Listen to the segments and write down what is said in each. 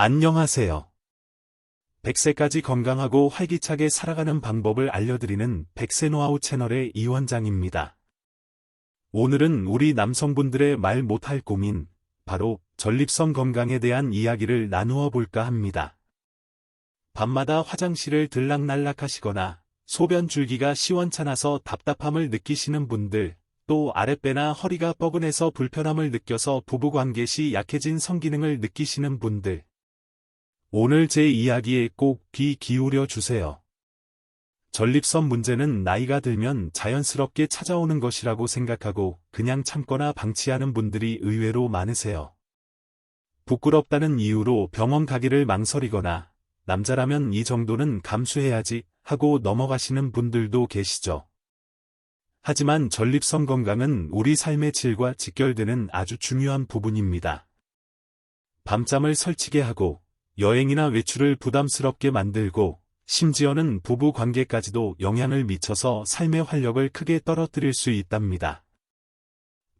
안녕하세요. 100세까지 건강하고 활기차게 살아가는 방법을 알려드리는 백세노하우 채널의 이원장입니다. 오늘은 우리 남성분들의 말 못할 고민, 바로 전립선 건강에 대한 이야기를 나누어 볼까 합니다. 밤마다 화장실을 들락날락 하시거나 소변 줄기가 시원찮아서 답답함을 느끼시는 분들, 또 아랫배나 허리가 뻐근해서 불편함을 느껴서 부부관계 시 약해진 성기능을 느끼시는 분들. 오늘 제 이야기에 꼭 귀 기울여 주세요. 전립선 문제는 나이가 들면 자연스럽게 찾아오는 것이라고 생각하고 그냥 참거나 방치하는 분들이 의외로 많으세요. 부끄럽다는 이유로 병원 가기를 망설이거나 남자라면 이 정도는 감수해야지 하고 넘어가시는 분들도 계시죠. 하지만 전립선 건강은 우리 삶의 질과 직결되는 아주 중요한 부분입니다. 밤잠을 설치게 하고 여행이나 외출을 부담스럽게 만들고 심지어는 부부 관계까지도 영향을 미쳐서 삶의 활력을 크게 떨어뜨릴 수 있답니다.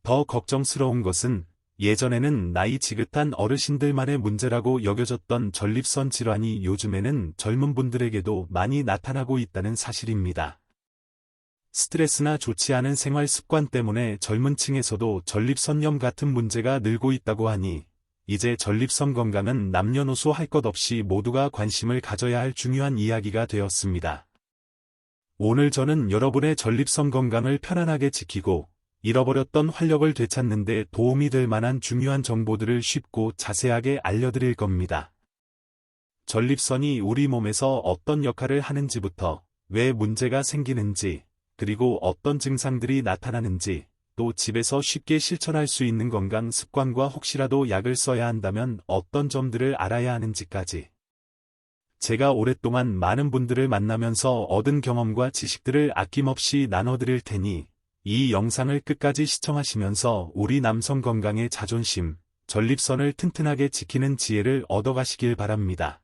더 걱정스러운 것은 예전에는 나이 지긋한 어르신들만의 문제라고 여겨졌던 전립선 질환이 요즘에는 젊은 분들에게도 많이 나타나고 있다는 사실입니다. 스트레스나 좋지 않은 생활 습관 때문에 젊은 층에서도 전립선염 같은 문제가 늘고 있다고 하니 이제 전립선 건강은 남녀노소 할 것 없이 모두가 관심을 가져야 할 중요한 이야기가 되었습니다. 오늘 저는 여러분의 전립선 건강을 편안하게 지키고 잃어버렸던 활력을 되찾는 데 도움이 될 만한 중요한 정보들을 쉽고 자세하게 알려드릴 겁니다. 전립선이 우리 몸에서 어떤 역할을 하는지부터 왜 문제가 생기는지 그리고 어떤 증상들이 나타나는지 또 집에서 쉽게 실천할 수 있는 건강 습관과 혹시라도 약을 써야 한다면 어떤 점들을 알아야 하는지까지. 제가 오랫동안 많은 분들을 만나면서 얻은 경험과 지식들을 아낌없이 나눠드릴 테니 이 영상을 끝까지 시청하시면서 우리 남성 건강의 자존심, 전립선을 튼튼하게 지키는 지혜를 얻어가시길 바랍니다.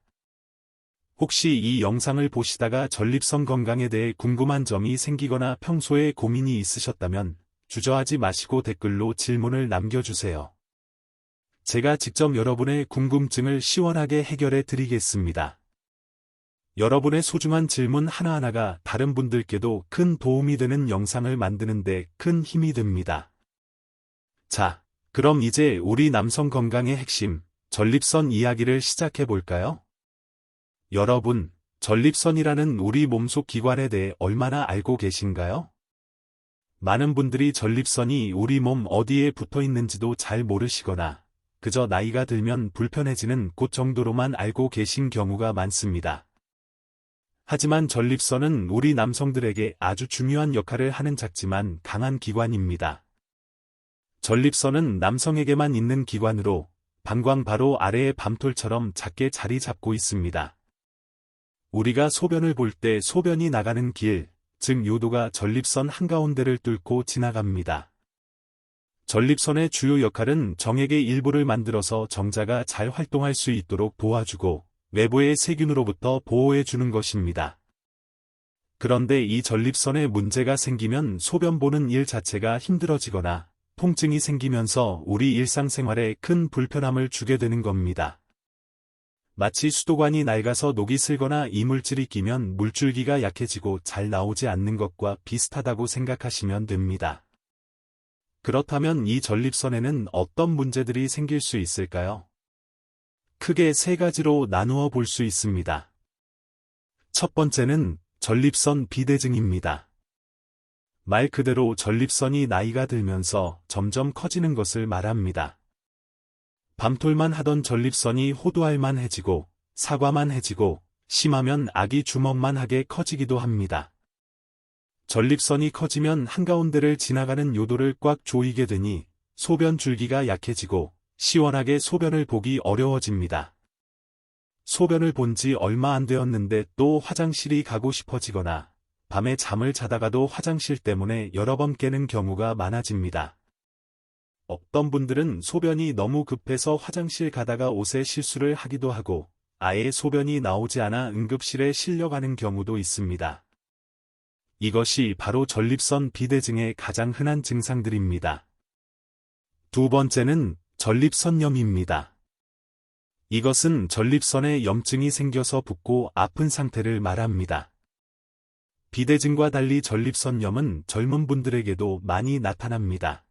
혹시 이 영상을 보시다가 전립선 건강에 대해 궁금한 점이 생기거나 평소에 고민이 있으셨다면 주저하지 마시고 댓글로 질문을 남겨주세요. 제가 직접 여러분의 궁금증을 시원하게 해결해 드리겠습니다. 여러분의 소중한 질문 하나하나가 다른 분들께도 큰 도움이 되는 영상을 만드는데 큰 힘이 됩니다. 자, 그럼 이제 우리 남성 건강의 핵심, 전립선 이야기를 시작해 볼까요? 여러분, 전립선이라는 우리 몸속 기관에 대해 얼마나 알고 계신가요? 많은 분들이 전립선이 우리 몸 어디에 붙어 있는지도 잘 모르시거나 그저 나이가 들면 불편해지는 곳 정도로만 알고 계신 경우가 많습니다. 하지만 전립선은 우리 남성들에게 아주 중요한 역할을 하는 작지만 강한 기관입니다. 전립선은 남성에게만 있는 기관으로 방광 바로 아래의 밤톨처럼 작게 자리 잡고 있습니다. 우리가 소변을 볼 때 소변이 나가는 길, 즉 요도가 전립선 한가운데를 뚫고 지나갑니다. 전립선의 주요 역할은 정액의 일부를 만들어서 정자가 잘 활동할 수 있도록 도와주고 외부의 세균으로부터 보호해 주는 것입니다. 그런데 이 전립선에 문제가 생기면 소변 보는 일 자체가 힘들어지거나 통증이 생기면서 우리 일상생활에 큰 불편함을 주게 되는 겁니다. 마치 수도관이 낡아서 녹이 슬거나 이물질이 끼면 물줄기가 약해지고 잘 나오지 않는 것과 비슷하다고 생각하시면 됩니다. 그렇다면 이 전립선에는 어떤 문제들이 생길 수 있을까요? 크게 세 가지로 나누어 볼 수 있습니다. 첫 번째는 전립선 비대증입니다. 말 그대로 전립선이 나이가 들면서 점점 커지는 것을 말합니다. 밤톨만 하던 전립선이 호두알만 해지고 사과만 해지고 심하면 아기 주먹만 하게 커지기도 합니다. 전립선이 커지면 한가운데를 지나가는 요도를 꽉 조이게 되니 소변 줄기가 약해지고 시원하게 소변을 보기 어려워집니다. 소변을 본 지 얼마 안 되었는데 또 화장실이 가고 싶어지거나 밤에 잠을 자다가도 화장실 때문에 여러 번 깨는 경우가 많아집니다. 어떤 분들은 소변이 너무 급해서 화장실 가다가 옷에 실수를 하기도 하고 아예 소변이 나오지 않아 응급실에 실려가는 경우도 있습니다. 이것이 바로 전립선 비대증의 가장 흔한 증상들입니다. 두 번째는 전립선염입니다. 이것은 전립선에 염증이 생겨서 붓고 아픈 상태를 말합니다. 비대증과 달리 전립선염은 젊은 분들에게도 많이 나타납니다.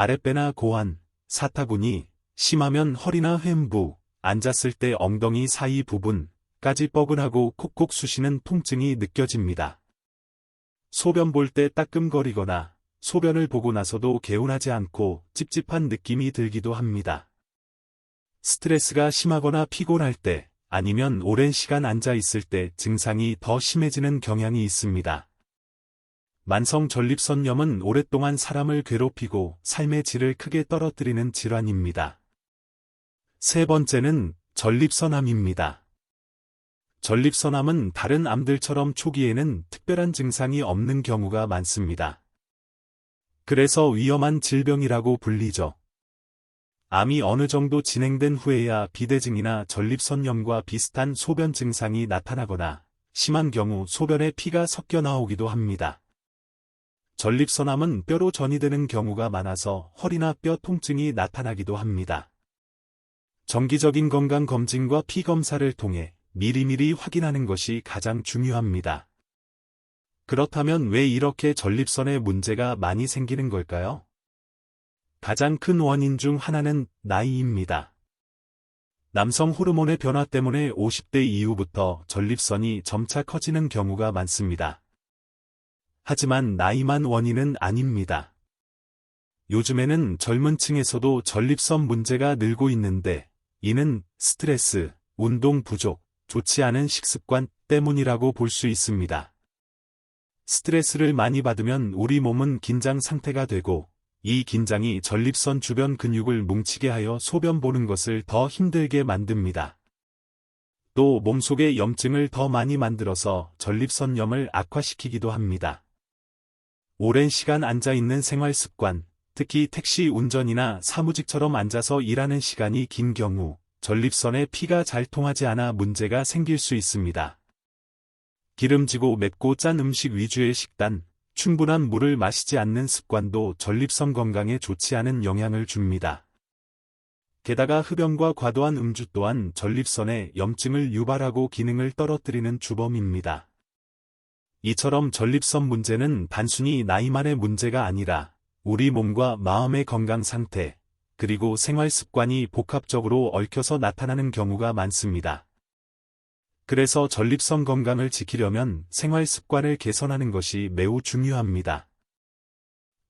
아랫배나 고환, 사타구니, 심하면 허리나 횡부, 앉았을 때 엉덩이 사이 부분까지 뻐근하고 콕콕 쑤시는 통증이 느껴집니다. 소변 볼 때 따끔거리거나 소변을 보고 나서도 개운하지 않고 찝찝한 느낌이 들기도 합니다. 스트레스가 심하거나 피곤할 때 아니면 오랜 시간 앉아 있을 때 증상이 더 심해지는 경향이 있습니다. 만성 전립선염은 오랫동안 사람을 괴롭히고 삶의 질을 크게 떨어뜨리는 질환입니다. 세 번째는 전립선암입니다. 전립선암은 다른 암들처럼 초기에는 특별한 증상이 없는 경우가 많습니다. 그래서 위험한 질병이라고 불리죠. 암이 어느 정도 진행된 후에야 비대증이나 전립선염과 비슷한 소변 증상이 나타나거나 심한 경우 소변에 피가 섞여 나오기도 합니다. 전립선암은 뼈로 전이되는 경우가 많아서 허리나 뼈 통증이 나타나기도 합니다. 정기적인 건강검진과 피검사를 통해 미리미리 확인하는 것이 가장 중요합니다. 그렇다면 왜 이렇게 전립선에 문제가 많이 생기는 걸까요? 가장 큰 원인 중 하나는 나이입니다. 남성 호르몬의 변화 때문에 50대 이후부터 전립선이 점차 커지는 경우가 많습니다. 하지만 나이만 원인은 아닙니다. 요즘에는 젊은 층에서도 전립선 문제가 늘고 있는데 이는 스트레스, 운동 부족, 좋지 않은 식습관 때문이라고 볼 수 있습니다. 스트레스를 많이 받으면 우리 몸은 긴장 상태가 되고 이 긴장이 전립선 주변 근육을 뭉치게 하여 소변 보는 것을 더 힘들게 만듭니다. 또 몸속에 염증을 더 많이 만들어서 전립선염을 악화시키기도 합니다. 오랜 시간 앉아있는 생활 습관, 특히 택시 운전이나 사무직처럼 앉아서 일하는 시간이 긴 경우 전립선에 피가 잘 통하지 않아 문제가 생길 수 있습니다. 기름지고 맵고 짠 음식 위주의 식단, 충분한 물을 마시지 않는 습관도 전립선 건강에 좋지 않은 영향을 줍니다. 게다가 흡연과 과도한 음주 또한 전립선에 염증을 유발하고 기능을 떨어뜨리는 주범입니다. 이처럼 전립선 문제는 단순히 나이만의 문제가 아니라 우리 몸과 마음의 건강 상태, 그리고 생활 습관이 복합적으로 얽혀서 나타나는 경우가 많습니다. 그래서 전립선 건강을 지키려면 생활 습관을 개선하는 것이 매우 중요합니다.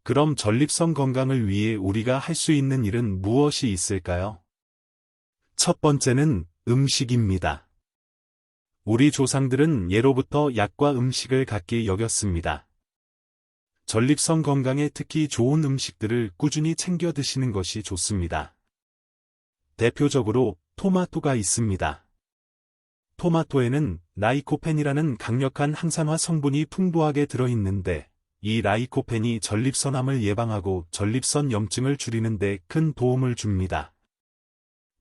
그럼 전립선 건강을 위해 우리가 할 수 있는 일은 무엇이 있을까요? 첫 번째는 음식입니다. 우리 조상들은 예로부터 약과 음식을 같게 여겼습니다. 전립선 건강에 특히 좋은 음식들을 꾸준히 챙겨 드시는 것이 좋습니다. 대표적으로 토마토가 있습니다. 토마토에는 라이코펜이라는 강력한 항산화 성분이 풍부하게 들어있는데 이 라이코펜이 전립선암을 예방하고 전립선 염증을 줄이는 데 큰 도움을 줍니다.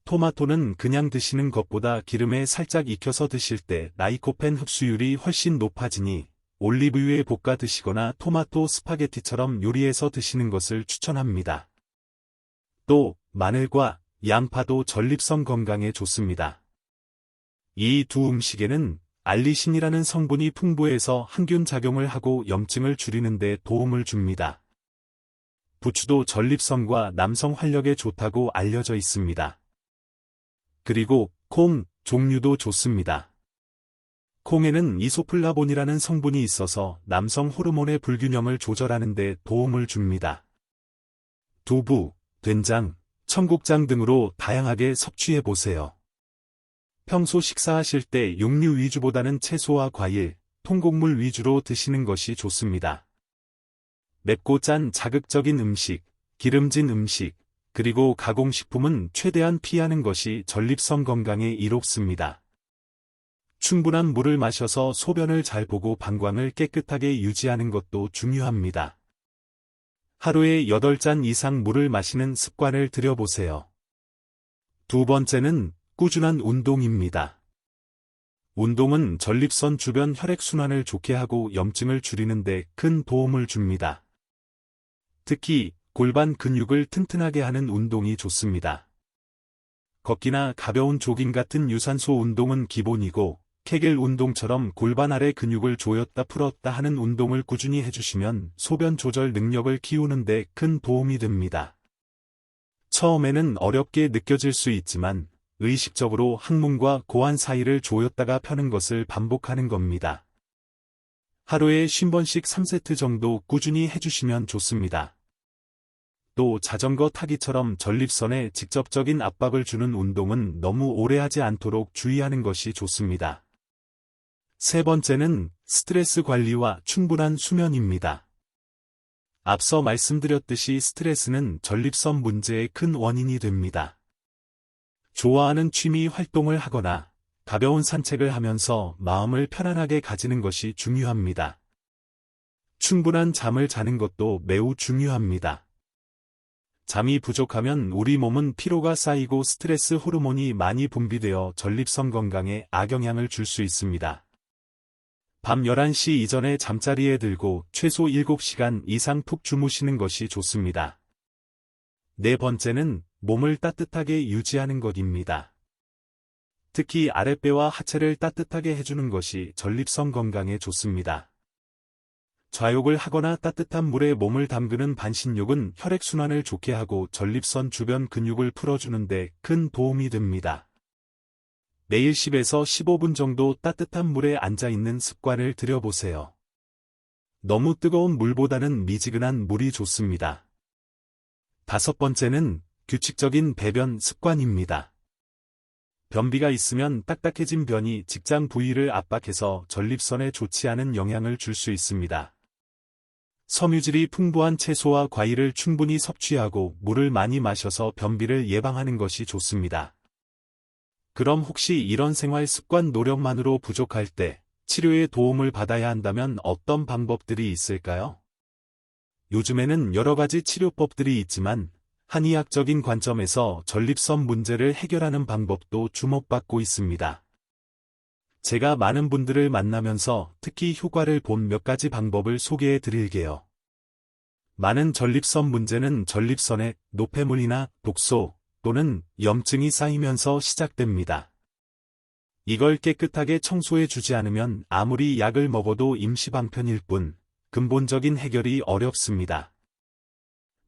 토마토는 그냥 드시는 것보다 기름에 살짝 익혀서 드실 때 라이코펜 흡수율이 훨씬 높아지니 올리브유에 볶아 드시거나 토마토 스파게티처럼 요리해서 드시는 것을 추천합니다. 또 마늘과 양파도 전립선 건강에 좋습니다. 이 두 음식에는 알리신이라는 성분이 풍부해서 항균 작용을 하고 염증을 줄이는 데 도움을 줍니다. 부추도 전립선과 남성 활력에 좋다고 알려져 있습니다. 그리고 콩 종류도 좋습니다. 콩에는 이소플라본이라는 성분이 있어서 남성 호르몬의 불균형을 조절하는 데 도움을 줍니다. 두부, 된장, 청국장 등으로 다양하게 섭취해 보세요. 평소 식사하실 때 육류 위주보다는 채소와 과일, 통곡물 위주로 드시는 것이 좋습니다. 맵고 짠 자극적인 음식, 기름진 음식, 그리고 가공식품은 최대한 피하는 것이 전립선 건강에 이롭습니다. 충분한 물을 마셔서 소변을 잘 보고 방광을 깨끗하게 유지하는 것도 중요합니다. 하루에 8잔 이상 물을 마시는 습관을 들여보세요. 두 번째는 꾸준한 운동입니다. 운동은 전립선 주변 혈액순환을 좋게 하고 염증을 줄이는 데 큰 도움을 줍니다. 특히 골반 근육을 튼튼하게 하는 운동이 좋습니다. 걷기나 가벼운 조깅 같은 유산소 운동은 기본이고 케겔 운동처럼 골반 아래 근육을 조였다 풀었다 하는 운동을 꾸준히 해주시면 소변 조절 능력을 키우는 데 큰 도움이 됩니다. 처음에는 어렵게 느껴질 수 있지만 의식적으로 항문과 고환 사이를 조였다가 펴는 것을 반복하는 겁니다. 하루에 50번씩 3세트 정도 꾸준히 해주시면 좋습니다. 또 자전거 타기처럼 전립선에 직접적인 압박을 주는 운동은 너무 오래 하지 않도록 주의하는 것이 좋습니다. 세 번째는 스트레스 관리와 충분한 수면입니다. 앞서 말씀드렸듯이 스트레스는 전립선 문제의 큰 원인이 됩니다. 좋아하는 취미 활동을 하거나 가벼운 산책을 하면서 마음을 편안하게 가지는 것이 중요합니다. 충분한 잠을 자는 것도 매우 중요합니다. 잠이 부족하면 우리 몸은 피로가 쌓이고 스트레스 호르몬이 많이 분비되어 전립선 건강에 악영향을 줄 수 있습니다. 밤 11시 이전에 잠자리에 들고 최소 7시간 이상 푹 주무시는 것이 좋습니다. 네 번째는 몸을 따뜻하게 유지하는 것입니다. 특히 아랫배와 하체를 따뜻하게 해주는 것이 전립선 건강에 좋습니다. 좌욕을 하거나 따뜻한 물에 몸을 담그는 반신욕은 혈액순환을 좋게 하고 전립선 주변 근육을 풀어주는 데 큰 도움이 됩니다. 매일 10에서 15분 정도 따뜻한 물에 앉아 있는 습관을 들여보세요. 너무 뜨거운 물보다는 미지근한 물이 좋습니다. 다섯 번째는 규칙적인 배변 습관입니다. 변비가 있으면 딱딱해진 변이 직장 부위를 압박해서 전립선에 좋지 않은 영향을 줄 수 있습니다. 섬유질이 풍부한 채소와 과일을 충분히 섭취하고 물을 많이 마셔서 변비를 예방하는 것이 좋습니다. 그럼 혹시 이런 생활 습관 노력만으로 부족할 때 치료의 도움을 받아야 한다면 어떤 방법들이 있을까요? 요즘에는 여러 가지 치료법들이 있지만 한의학적인 관점에서 전립선 문제를 해결하는 방법도 주목받고 있습니다. 제가 많은 분들을 만나면서 특히 효과를 본 몇 가지 방법을 소개해 드릴게요. 많은 전립선 문제는 전립선에 노폐물이나 독소 또는 염증이 쌓이면서 시작됩니다. 이걸 깨끗하게 청소해 주지 않으면 아무리 약을 먹어도 임시방편일 뿐 근본적인 해결이 어렵습니다.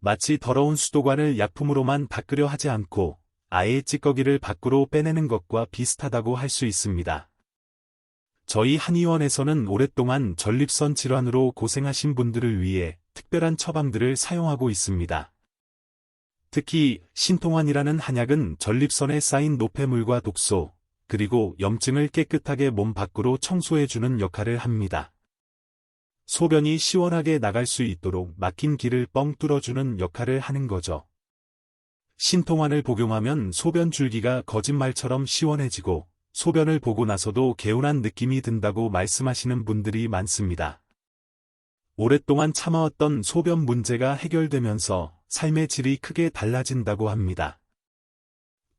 마치 더러운 수도관을 약품으로만 닦으려 하지 않고 아예 찌꺼기를 밖으로 빼내는 것과 비슷하다고 할 수 있습니다. 저희 한의원에서는 오랫동안 전립선 질환으로 고생하신 분들을 위해 특별한 처방들을 사용하고 있습니다. 특히 신통환이라는 한약은 전립선에 쌓인 노폐물과 독소, 그리고 염증을 깨끗하게 몸 밖으로 청소해주는 역할을 합니다. 소변이 시원하게 나갈 수 있도록 막힌 길을 뻥 뚫어주는 역할을 하는 거죠. 신통환을 복용하면 소변 줄기가 거짓말처럼 시원해지고 소변을 보고 나서도 개운한 느낌이 든다고 말씀하시는 분들이 많습니다. 오랫동안 참아왔던 소변 문제가 해결되면서 삶의 질이 크게 달라진다고 합니다.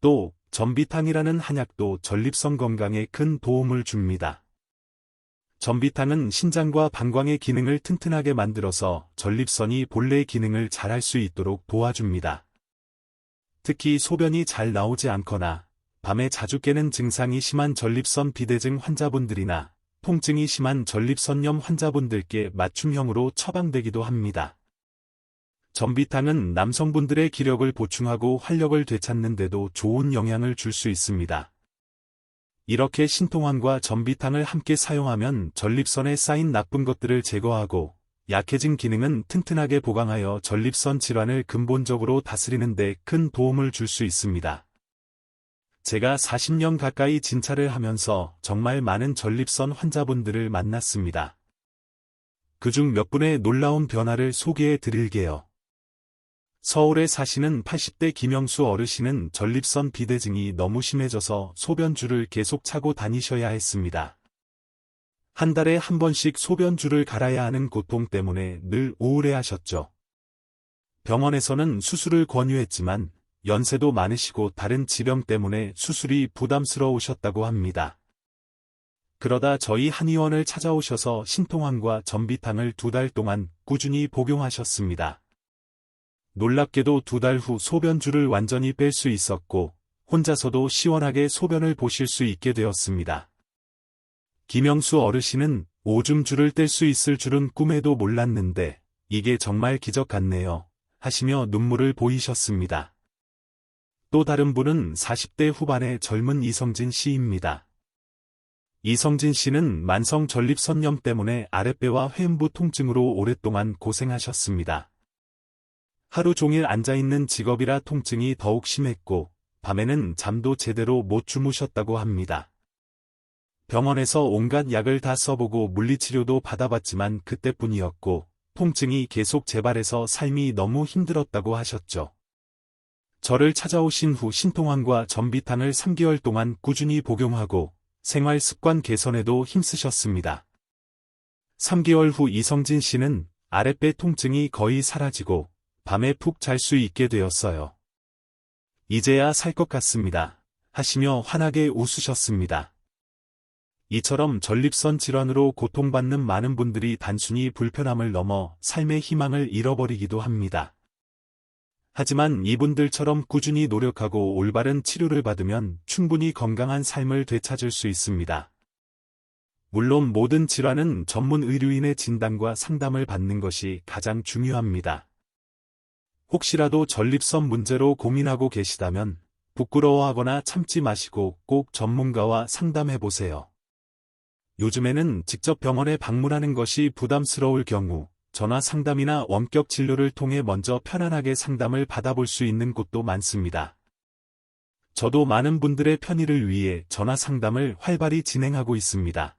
또 전비탕이라는 한약도 전립선 건강에 큰 도움을 줍니다. 전비탕은 신장과 방광의 기능을 튼튼하게 만들어서 전립선이 본래 기능을 잘할 수 있도록 도와줍니다. 특히 소변이 잘 나오지 않거나 밤에 자주 깨는 증상이 심한 전립선 비대증 환자분들이나 통증이 심한 전립선염 환자분들께 맞춤형으로 처방되기도 합니다. 전비탕은 남성분들의 기력을 보충하고 활력을 되찾는 데도 좋은 영향을 줄 수 있습니다. 이렇게 신통환과 전비탕을 함께 사용하면 전립선에 쌓인 나쁜 것들을 제거하고 약해진 기능은 튼튼하게 보강하여 전립선 질환을 근본적으로 다스리는 데 큰 도움을 줄 수 있습니다. 제가 40년 가까이 진찰을 하면서 정말 많은 전립선 환자분들을 만났습니다. 그중 몇 분의 놀라운 변화를 소개해 드릴게요. 서울에 사시는 80대 김영수 어르신은 전립선 비대증이 너무 심해져서 소변줄을 계속 차고 다니셔야 했습니다. 한 달에 한 번씩 소변줄을 갈아야 하는 고통 때문에 늘 우울해하셨죠. 병원에서는 수술을 권유했지만 연세도 많으시고 다른 지병 때문에 수술이 부담스러우셨다고 합니다. 그러다 저희 한의원을 찾아오셔서 신통환과 전비탕을 두 달 동안 꾸준히 복용하셨습니다. 놀랍게도 두 달 후 소변줄을 완전히 뺄 수 있었고 혼자서도 시원하게 소변을 보실 수 있게 되었습니다. 김영수 어르신은 오줌 줄을 뗄 수 있을 줄은 꿈에도 몰랐는데 이게 정말 기적 같네요. 하시며 눈물을 보이셨습니다. 또 다른 분은 40대 후반의 젊은 이성진 씨입니다. 이성진 씨는 만성 전립선염 때문에 아랫배와 회음부 통증으로 오랫동안 고생하셨습니다. 하루 종일 앉아있는 직업이라 통증이 더욱 심했고 밤에는 잠도 제대로 못 주무셨다고 합니다. 병원에서 온갖 약을 다 써보고 물리치료도 받아봤지만 그때뿐이었고 통증이 계속 재발해서 삶이 너무 힘들었다고 하셨죠. 저를 찾아오신 후 신통환과 전비탕을 3개월 동안 꾸준히 복용하고 생활 습관 개선에도 힘쓰셨습니다. 3개월 후 이성진 씨는 아랫배 통증이 거의 사라지고 밤에 푹 잘 수 있게 되었어요. 이제야 살 것 같습니다. 하시며 환하게 웃으셨습니다. 이처럼 전립선 질환으로 고통받는 많은 분들이 단순히 불편함을 넘어 삶의 희망을 잃어버리기도 합니다. 하지만 이분들처럼 꾸준히 노력하고 올바른 치료를 받으면 충분히 건강한 삶을 되찾을 수 있습니다. 물론 모든 질환은 전문 의료인의 진단과 상담을 받는 것이 가장 중요합니다. 혹시라도 전립선 문제로 고민하고 계시다면 부끄러워하거나 참지 마시고 꼭 전문가와 상담해 보세요. 요즘에는 직접 병원에 방문하는 것이 부담스러울 경우 전화 상담이나 원격 진료를 통해 먼저 편안하게 상담을 받아볼 수 있는 곳도 많습니다. 저도 많은 분들의 편의를 위해 전화 상담을 활발히 진행하고 있습니다.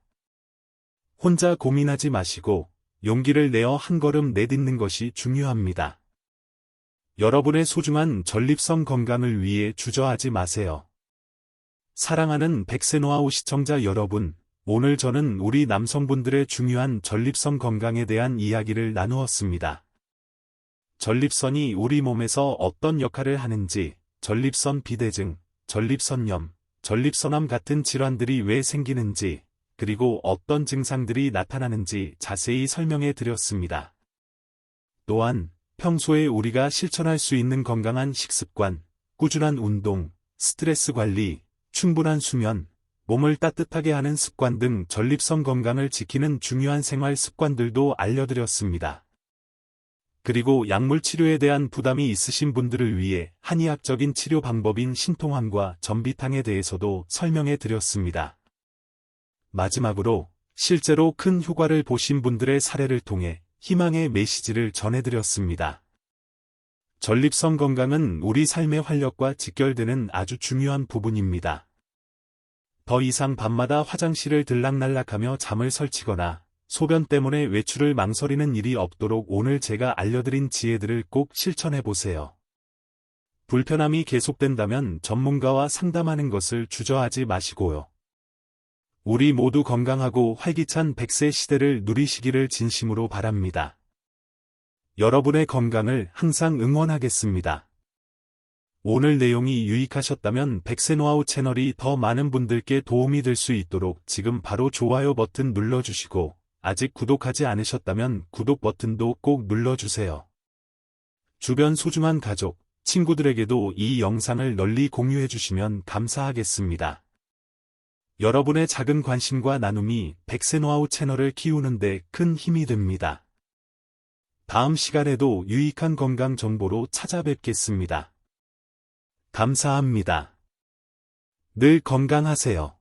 혼자 고민하지 마시고 용기를 내어 한 걸음 내딛는 것이 중요합니다. 여러분의 소중한 전립선 건강을 위해 주저하지 마세요. 사랑하는 백세노아우 시청자 여러분, 오늘 저는 우리 남성분들의 중요한 전립선 건강에 대한 이야기를 나누었습니다. 전립선이 우리 몸에서 어떤 역할을 하는지, 전립선 비대증, 전립선염, 전립선암 같은 질환들이 왜 생기는지, 그리고 어떤 증상들이 나타나는지 자세히 설명해 드렸습니다. 또한 평소에 우리가 실천할 수 있는 건강한 식습관, 꾸준한 운동, 스트레스 관리, 충분한 수면, 몸을 따뜻하게 하는 습관 등 전립선 건강을 지키는 중요한 생활 습관들도 알려드렸습니다. 그리고 약물 치료에 대한 부담이 있으신 분들을 위해 한의학적인 치료 방법인 신통환과 전비탕에 대해서도 설명해 드렸습니다. 마지막으로 실제로 큰 효과를 보신 분들의 사례를 통해 희망의 메시지를 전해드렸습니다. 전립선 건강은 우리 삶의 활력과 직결되는 아주 중요한 부분입니다. 더 이상 밤마다 화장실을 들락날락하며 잠을 설치거나 소변 때문에 외출을 망설이는 일이 없도록 오늘 제가 알려드린 지혜들을 꼭 실천해 보세요. 불편함이 계속된다면 전문가와 상담하는 것을 주저하지 마시고요. 우리 모두 건강하고 활기찬 100세 시대를 누리시기를 진심으로 바랍니다. 여러분의 건강을 항상 응원하겠습니다. 오늘 내용이 유익하셨다면 백세노하우 채널이 더 많은 분들께 도움이 될 수 있도록 지금 바로 좋아요 버튼 눌러주시고 아직 구독하지 않으셨다면 구독 버튼도 꼭 눌러주세요. 주변 소중한 가족, 친구들에게도 이 영상을 널리 공유해 주시면 감사하겠습니다. 여러분의 작은 관심과 나눔이 백세노하우 채널을 키우는 데 큰 힘이 됩니다. 다음 시간에도 유익한 건강 정보로 찾아뵙겠습니다. 감사합니다. 늘 건강하세요.